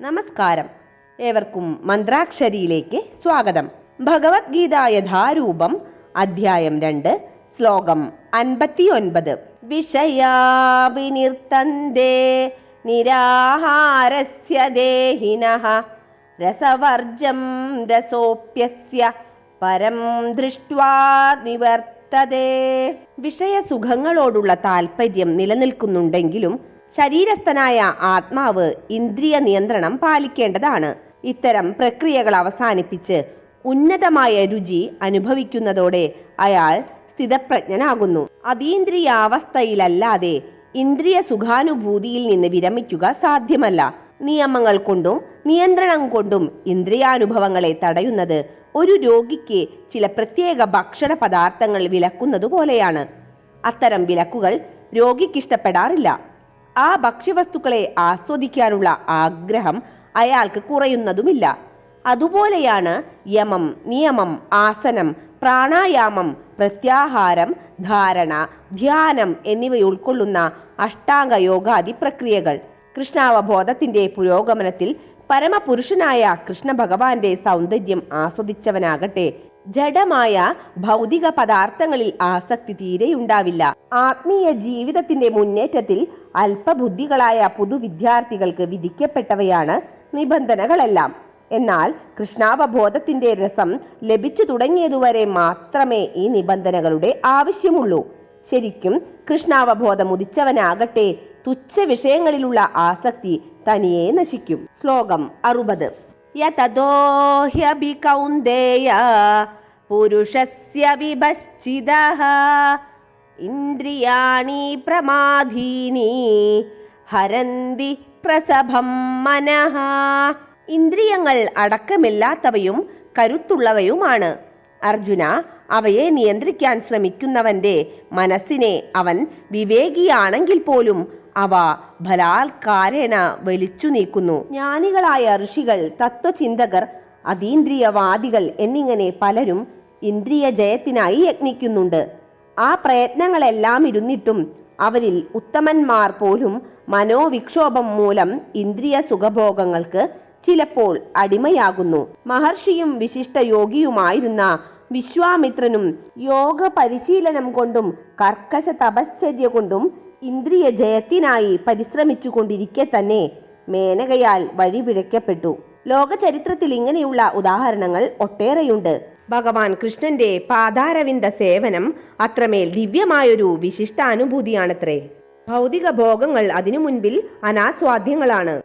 നമസ്കാരം. ഏവർക്കും മന്ത്രാക്ഷരിയിലേക്ക് സ്വാഗതം. ഭഗവത്ഗീത യഥാരൂപം അധ്യായം രണ്ട് ശ്ലോകം അൻപത്തിയൊൻപത്. വിഷയാ നിരാഹാരസ്യ രസവർജം രസോപ്യസ്യ പരം ദൃഷ്ട്വാ നിവർത്തതേ. വിഷയസുഖങ്ങളോടുള്ള താല്പര്യം നിലനിൽക്കുന്നുണ്ടെങ്കിലും ശരീരസ്ഥനായ ആത്മാവ് ഇന്ദ്രിയ നിയന്ത്രണം പാലിക്കേണ്ടതാണ്. ഇത്തരം പ്രക്രിയകൾ അവസാനിപ്പിച്ച് ഉന്നതമായ രുചി അനുഭവിക്കുന്നതോടെ അയാൾ സ്ഥിതപ്രജ്ഞനാകുന്നു. അതീന്ദ്രിയാവസ്ഥയിലല്ലാതെ ഇന്ദ്രിയ സുഖാനുഭൂതിയിൽ നിന്ന് വിരമിക്കുക സാധ്യമല്ല. നിയമങ്ങൾ കൊണ്ടും നിയന്ത്രണം കൊണ്ടും ഇന്ദ്രിയാനുഭവങ്ങളെ തടയുന്നത് ഒരു രോഗിക്ക് ചില പ്രത്യേക ഭക്ഷണ പദാർത്ഥങ്ങൾ വിലക്കുന്നതുപോലെയാണ്. അത്തരം വിലക്കുകൾ രോഗിക്കിഷ്ടപ്പെടാറില്ല. ആ ഭക്ഷ്യവസ്തുക്കളെ ആസ്വദിക്കാനുള്ള ആഗ്രഹം അയാൾക്ക് കുറയുന്നതുമില്ല. അതുപോലെയാണ് യമം നിയമം ആസനം പ്രാണായാമം പ്രത്യാഹാരം ധാരണ ധ്യാനം എന്നിവ ഉൾക്കൊള്ളുന്ന അഷ്ടാംഗ യോഗാദി പ്രക്രിയകൾ. കൃഷ്ണാവബോധത്തിന്റെ പുരോഗമനത്തിൽ പരമപുരുഷനായ കൃഷ്ണ ഭഗവാന്റെ സൗന്ദര്യം ആസ്വദിച്ചവനാകട്ടെ ജഡമായ ഭൗതിക പദാർത്ഥങ്ങളിൽ ആസക്തി തീരെയുണ്ടാവില്ല. ആത്മീയ ജീവിതത്തിന്റെ മുന്നേറ്റത്തിൽ അല്പബുദ്ധികളായ പുതുവിദ്യാർത്ഥികൾക്ക് വിധിക്കപ്പെട്ടവയാണ് നിബന്ധനകളെല്ലാം. എന്നാൽ കൃഷ്ണാവബോധത്തിന്റെ രസം ലഭിച്ചു തുടങ്ങിയതുവരെ മാത്രമേ ഈ നിബന്ധനകളുടെ ആവശ്യമുള്ളൂ. ശരിക്കും കൃഷ്ണാവബോധം ഉദിച്ചവനാകട്ടെ തുച്ഛ വിഷയങ്ങളിലുള്ള ആസക്തി തനിയെ നശിക്കും. ശ്ലോകം അറുപത്. യതദോഹ്യഭി കൗന്ദേയ പുരുഷസ്യ വിഭശ്ചിത ഇന്ദ്രിയാണി പ്രമാധീനി ഹരന്തി പ്രസഭം മനഃ ഇന്ദ്രിയങ്ങൾ അടക്കമില്ലാത്തവയും കരുത്തുള്ളവയുമാണ്. അർജുന അവയെ നിയന്ത്രിക്കാൻ ശ്രമിക്കുന്നവന്റെ മനസ്സിനെ അവൻ വിവേകിയാണെങ്കിൽ പോലും അവ ബലാത്കാരേണ വലിച്ചു നീക്കുന്നു. ജ്ഞാനികളായ ഋഷികൾ തത്വചിന്തകർ അതീന്ദ്രിയവാദികൾ എന്നിങ്ങനെ പലരും ഇന്ദ്രിയ ജയത്തിനായി യത്നിക്കുന്നുണ്ട് ആ പ്രയത്നങ്ങളെല്ലാം ഇരുന്നിട്ടും അവരിൽ ഉത്തമന്മാർ പോലും മനോവിക്ഷോഭം മൂലം ഇന്ദ്രിയ സുഖഭോഗങ്ങൾക്ക് ചിലപ്പോൾ അടിമയാകുന്നു. മഹർഷിയും വിശിഷ്ട യോഗിയുമായിരുന്ന വിശ്വാമിത്രനും യോഗ പരിശീലനം കൊണ്ടും കർക്കശ തപശ്ചര്യ കൊണ്ടും ഇന്ദ്രിയ ജയത്തിനായി പരിശ്രമിച്ചു കൊണ്ടിരിക്കെ തന്നെ മേനകയാൽ വഴിപിഴയ്ക്കപ്പെട്ടു ലോക ചരിത്രത്തിൽ ഇങ്ങനെയുള്ള ഉദാഹരണങ്ങൾ ഒട്ടേറെയുണ്ട്. ഭഗവാൻ കൃഷ്ണന്റെ പാതാരവിന്ദ സേവനം അത്രമേൽ ദിവ്യമായൊരു വിശിഷ്ടാനുഭൂതിയാണത്രേ. ഭൗതിക ഭോഗങ്ങൾ അതിനു മുൻപിൽ അനാസ്വാദ്യങ്ങളാണ്.